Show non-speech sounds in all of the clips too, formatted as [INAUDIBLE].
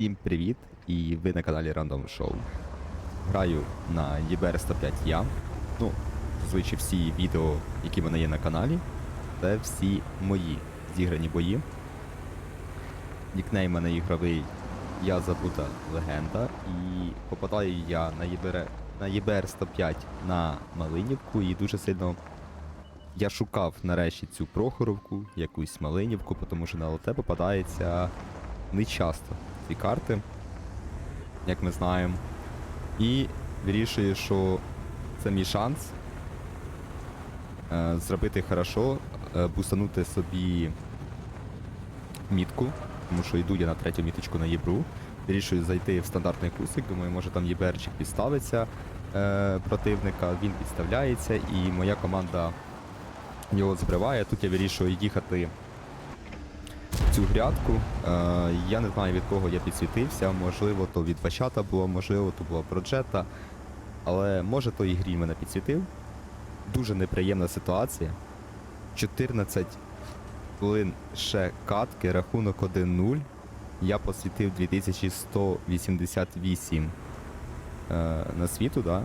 Всім привіт! І ви на каналі Random Show. Граю на EBR 105 я. Ну, зазвичай всі відео, які в мене є на каналі, це всі мої зіграні бої. Нікнейм мене ігровий Я Забута Легенда. І попадаю я на EBR, на EBR 105 на Малинівку і дуже сильно. Я шукав нарешті цю Прохоровку, якусь Малинівку, тому що на ЛТ попадається не ці карти, як ми знаємо. І вирішую, що це мій шанс е, зробити хорошо, е, бустанути собі мітку, тому що йду я на третю міточку на єбру. Вирішую зайти в стандартний кусик, думаю, може там єберчик підставиться е, противника, він підставляється, і моя команда його збриває. Тут я вирішую їхати цю грядку. Е, я не знаю від кого я підсвітився, можливо, то від Бачата було, можливо, то було Проджета. Але може то і грій мене підсвітив. Дуже неприємна ситуація. 14 хвилин ще катки, рахунок 1-0. Я посвітив 2188 е, на світу, да?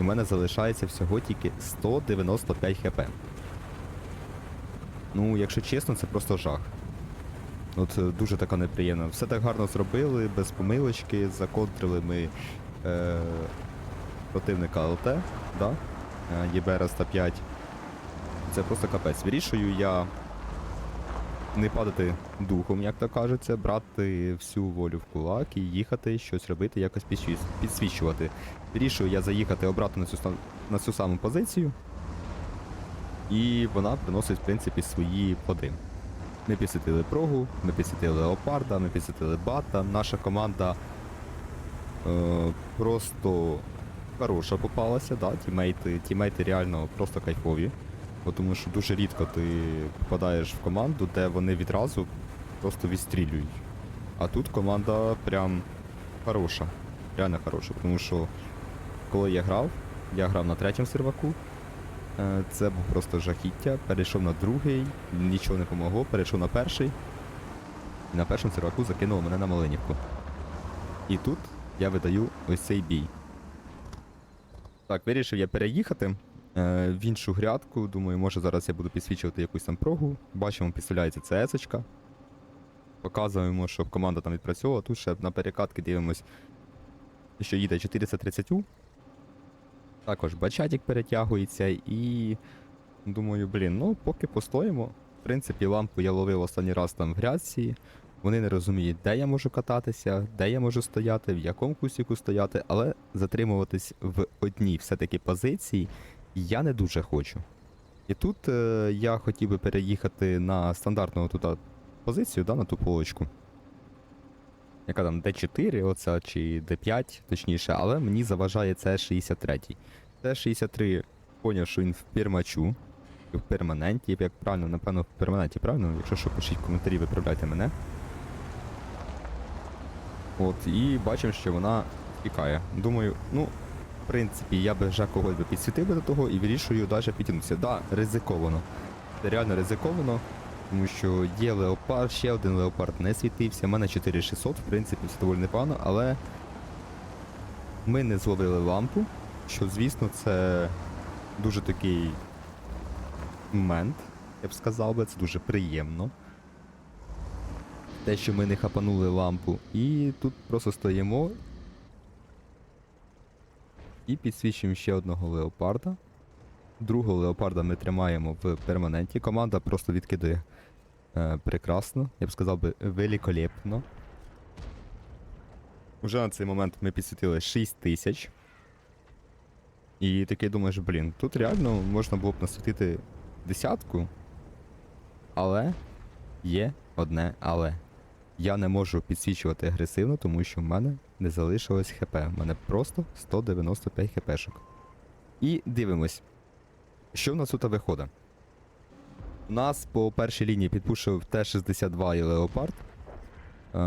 І в мене залишається всього тільки 195 хп. Ну, якщо чесно, це просто жах. От е, дуже така неприємна. Все так гарно зробили, без помилочки, законтрили ми е, противника ЛТ, да? е, ЄБР 105. Це просто капець. Вирішую я не падати духом, як то кажеться, брати всю волю в кулак і їхати, щось робити, якось підсвічувати. Вирішую я заїхати обратно на цю, на цю саму позицію. І вона приносить, в принципі, свої плоди. Ми підсвітили прогу, ми підсвітили леопарда, ми підсвітили бата. Наша команда е, просто хороша попалася, да? тімейти, тімейти реально просто кайфові. Бо тому що дуже рідко ти попадаєш в команду, де вони відразу просто відстрілюють. А тут команда прям хороша. Реально хороша. Тому що коли я грав, я грав на третьому серваку. Е, Це був просто жахіття. Перейшов на другий, нічого не помогло, перейшов на перший. І на першому серваку закинуло мене на Малинівку. І тут я видаю ось цей бій. Так, вирішив я переїхати е, в іншу грядку. Думаю, може зараз я буду підсвічувати якусь там прогу. Бачимо, підставляється ЦС-очка. Показуємо, щоб команда там відпрацьовувала. Тут ще на перекатки дивимось, що їде 430 також бачатик перетягується і думаю, блін, ну поки постоїмо. В принципі, лампу я ловив останній раз там в грядці. Вони не розуміють, де я можу кататися, де я можу стояти, в якому кусіку стояти, але затримуватись в одній все-таки позиції я не дуже хочу. І тут е, я хотів би переїхати на стандартну тут позицію, да, на ту полочку. Яка там D4, оця чи D5, точніше, але мені заважає це 63. Це 63 поняв, що він в пермачу, в перманенті, як правильно, напевно, в перманенті, правильно? Якщо що, пишіть в коментарі, виправляйте мене. От, і бачимо, що вона тікає. Думаю, ну, в принципі, я би вже когось би підсвітив до того і вирішую далі підтягнутися. Да, ризиковано. Це реально ризиковано. Тому що є леопард, ще один леопард не світився. У мене 4600, в принципі, це доволі непогано, але ми не зловили лампу, що, звісно, це дуже такий момент, я б сказав би, це дуже приємно. Те, що ми не хапанули лампу. І тут просто стоїмо і підсвічуємо ще одного леопарда. Другого леопарда ми тримаємо в перманенті. Команда просто відкидає е, прекрасно, я б сказав би, великолепно. Уже на цей момент ми підсвітили 6 тисяч. І такий думаєш, блін, тут реально можна було б насвітити десятку. Але є одне але. Я не можу підсвічувати агресивно, тому що в мене не залишилось хп. У мене просто 195 хпшок. І дивимось. Що в нас тут виходить? У нас по першій лінії підпушив Т-62 і Леопард. Е,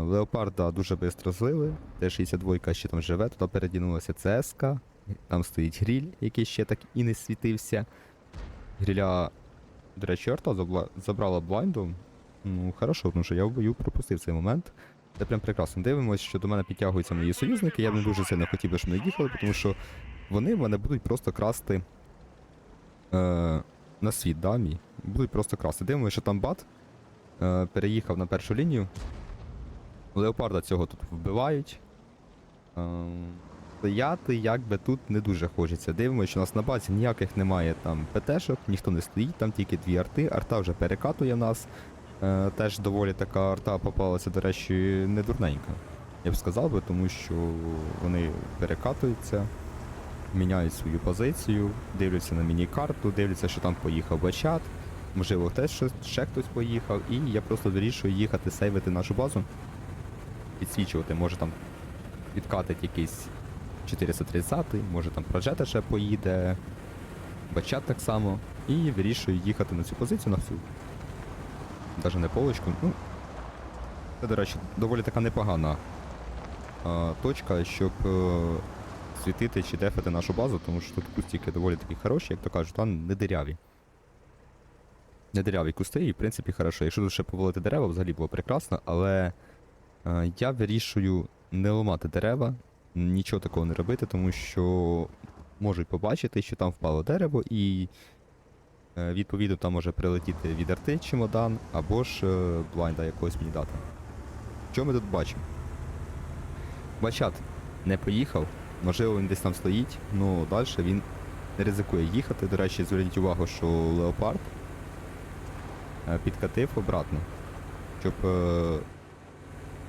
Леопарда дуже швидко злили. Т-62 ще там живе, туди передінулася ЦСК. Там стоїть гріль, який ще так і не світився. Гріля, до речі, арта забрала блайндом. Ну, хорошо, тому що я в бою пропустив цей момент. Це прям прекрасно. Дивимось, що до мене підтягуються мої союзники. Я б не дуже сильно хотів щоб вони їхали, тому що вони мене будуть просто красти е, на світ, да, мій. Будуть просто красти. Дивимося, що там бат е, переїхав на першу лінію. Леопарда цього тут вбивають. Е, стояти як би тут не дуже хочеться. Дивимося, що у нас на базі ніяких немає там ПТшок, ніхто не стоїть, там тільки дві арти. Арта вже перекатує нас. Е, теж доволі така арта попалася, до речі, не дурненька. Я б сказав би, тому що вони перекатуються, міняють свою позицію, дивляться на міні-карту, дивляться, що там поїхав бачат. Можливо, теж щось- ще хтось поїхав, і я просто вирішую їхати сейвити нашу базу, підсвічувати, може там відкатить якийсь 430, може там прожета ще поїде, бачат так само, і вирішую їхати на цю позицію на всю. Даже не полочку. Ну, це, до речі, доволі така непогана а, точка, щоб е, світити чи дефати нашу базу, тому що тут кустики доволі такі хороші, як то кажуть, там не диряві. Не диряві кусти, і в принципі хорошо. Якщо тут ще повалити дерева, взагалі було прекрасно, але е, я вирішую не ламати дерева, нічого такого не робити, тому що можуть побачити, що там впало дерево, і е, відповідно там може прилетіти від арти чемодан, або ж е, блайнда якогось мені дати. Що ми тут бачимо? Бачат не поїхав, можливо, він десь там стоїть, але далі він не ризикує їхати. До речі, зверніть увагу, що Леопард е, підкатив обратно, щоб е,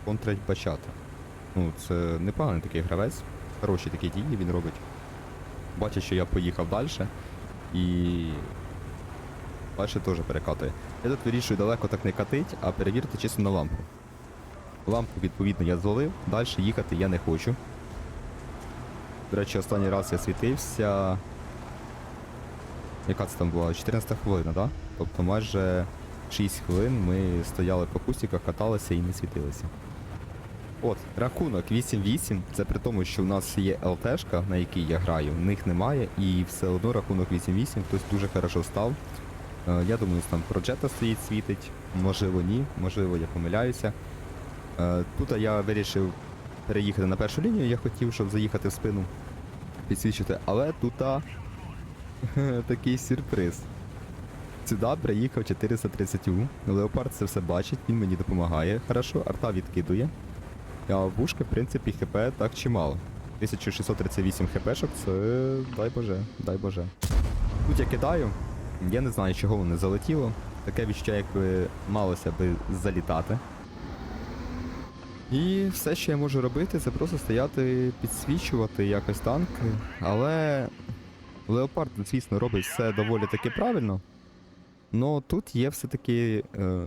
контрить. Ну, це непоганий такий гравець, хороші такі дії він робить. Бачить, що я поїхав далі і далі теж перекатує. Я тут вирішую далеко так не катить, а перевірити чисто на лампу. Лампу, відповідно, я звалив, далі їхати я не хочу. До речі, останній раз я світився. Яка це там була? 14 хвилина, так? Тобто майже 6 хвилин ми стояли по кустиках, каталися і не світилися. От, рахунок 8-8. Це при тому, що в нас є ЛТшка, на якій я граю, в них немає, і все одно рахунок 8-8, хтось дуже хорошо став. Е, Я думаю, там проджета стоїть, світить. Можливо, ні, можливо, я помиляюся. Е, Тут я вирішив переїхати на першу лінію, я хотів, щоб заїхати в спину, підсвічити, але тут [LAUGHS] такий сюрприз. Сюди приїхав 430 У. Леопард це все бачить, він мені допомагає. Хорошо, арта відкидує. А вушка, в принципі, хп так чимало. 1638 хпшок, це дай боже, дай боже. Тут я кидаю, я не знаю, чого воно залетіло. Таке відчуття, якби малося би залітати. І все, що я можу робити, це просто стояти, підсвічувати якось танк. Але Леопард, звісно, робить все доволі таки правильно. Но тут є все-таки е,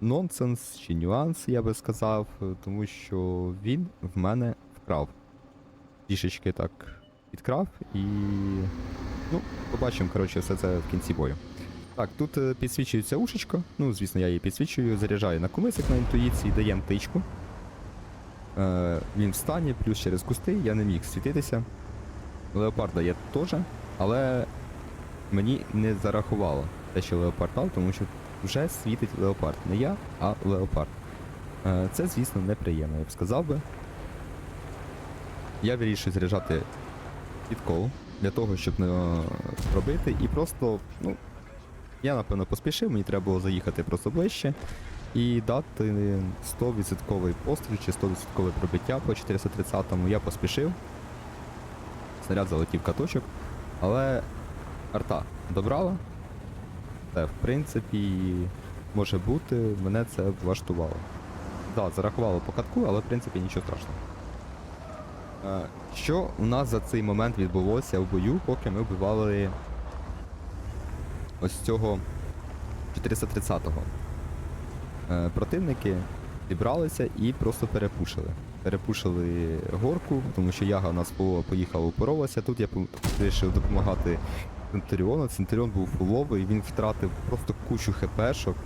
нонсенс чи нюанс, я би сказав, тому що він в мене вкрав. Трішечки так підкрав і. Ну, побачимо, коротше, все це в кінці бою. Так, тут е, підсвічується ушечко. Ну, звісно, я її підсвічую, заряджаю на кумисик на інтуїції, даємо тичку. Е, він встане, плюс через кусти, я не міг світитися. Леопарда є теж, але мені не зарахувало те, що леопард дав, тому що вже світить леопард. Не я, а леопард. Е, Це, звісно, неприємно, я б сказав би. Я вирішую заряджати підкол для того, щоб не робити. І просто, ну, я напевно поспішив, мені треба було заїхати просто ближче і дати 100% постріл чи 100% пробиття по 430-му. Я поспішив. Снаряд залетів каточок, але арта добрала. Це, в принципі, може бути, мене це влаштувало. Так, да, зарахувало по катку, але в принципі нічого страшного. Е, Що у нас за цей момент відбулося в бою, поки ми вбивали ось цього 430-го? Е, Противники зібралися і просто перепушили. Перепушили горку, тому що яга у нас по- поїхала, упоролася. Тут я вирішив допомагати Центуріону. Центуріон був фуловий, він втратив просто кучу хпшок.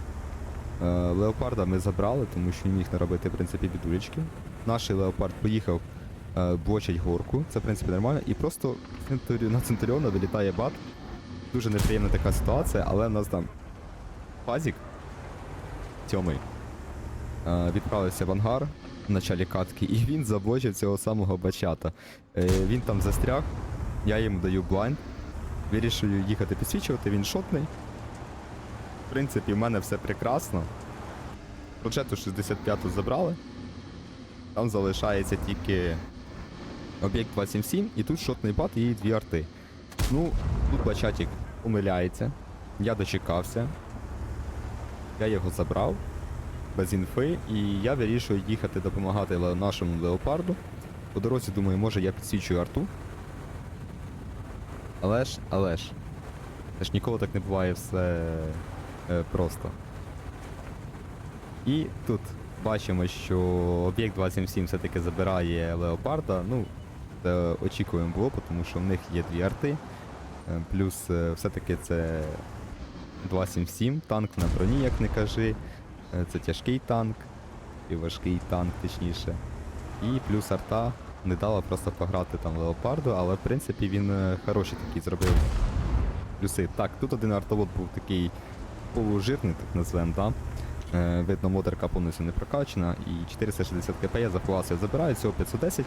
Е, Леопарда ми забрали, тому що він міг наробити в принципі бідулечки. Наш леопард поїхав е, блочить горку, це в принципі нормально. І просто на Центуріона вилітає бат. Дуже неприємна така ситуація, але в нас там пазік. Тьомий. е, відправився в ангар в началі катки, і він заблочив цього самого бачата. Е, він там застряг, я йому даю блайнд, вирішую їхати підсвічувати, він шотний. В принципі, в мене все прекрасно. Проджету 65-ту забрали. Там залишається тільки об'єкт 277 і тут шотний бат і дві арти. Ну, тут бачатик помиляється. Я дочекався. Я його забрав без інфи, і я вирішую їхати допомагати нашому леопарду. По дорозі думаю, може я підсвічую арту. Але ж, але ж. Це ж ніколи так не буває все е, просто. І тут бачимо, що об'єкт 277 все-таки забирає леопарда. Ну, це очікуємо було, тому що в них є дві арти. Е, Плюс е, все-таки це 277, танк на броні, як не кажи. Е, Це тяжкий танк, і важкий танк, точніше. І плюс арта не дала просто пограти там леопарду, але в принципі він е, хороші такі зробив плюси. Так, тут один артовод був такий полужирний, так назвемо, да? Е, видно, модерка повністю не прокачана, і 460 кп я заховався, забираю цього 510.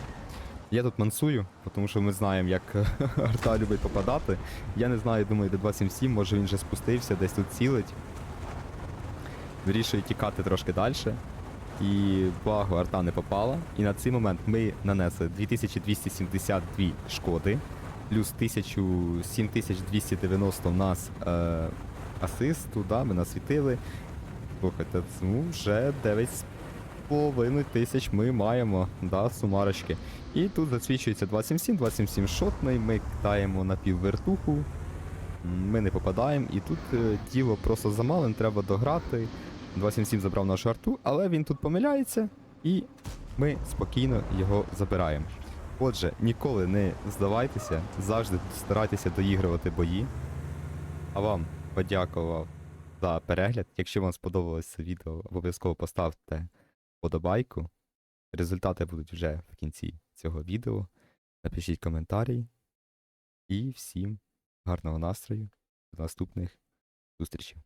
Я тут мансую, тому що ми знаємо, як [LAUGHS] арта любить попадати. Я не знаю, думаю, де 277, може він вже спустився, десь тут цілить. Вирішую тікати трошки далі. І благо арта не попала. І на цей момент ми нанесли 2272 шкоди, плюс 7290 в нас е, асисту, да, ми насвітили. Слухайте, ну вже 9,5 тисяч ми маємо, да, сумарочки. І тут засвідчується 277, 277 шотний, ми кидаємо на піввертуху, ми не попадаємо, і тут е, діло просто замалим, треба дограти. 277 забрав нашу арту, але він тут помиляється, і ми спокійно його забираємо. Отже, ніколи не здавайтеся, завжди старайтеся доігрувати бої. А вам подякував за перегляд. Якщо вам сподобалось це відео, обов'язково поставте подобайку. Результати будуть вже в кінці цього відео. Напишіть коментарі. І всім гарного настрою. До наступних зустрічей.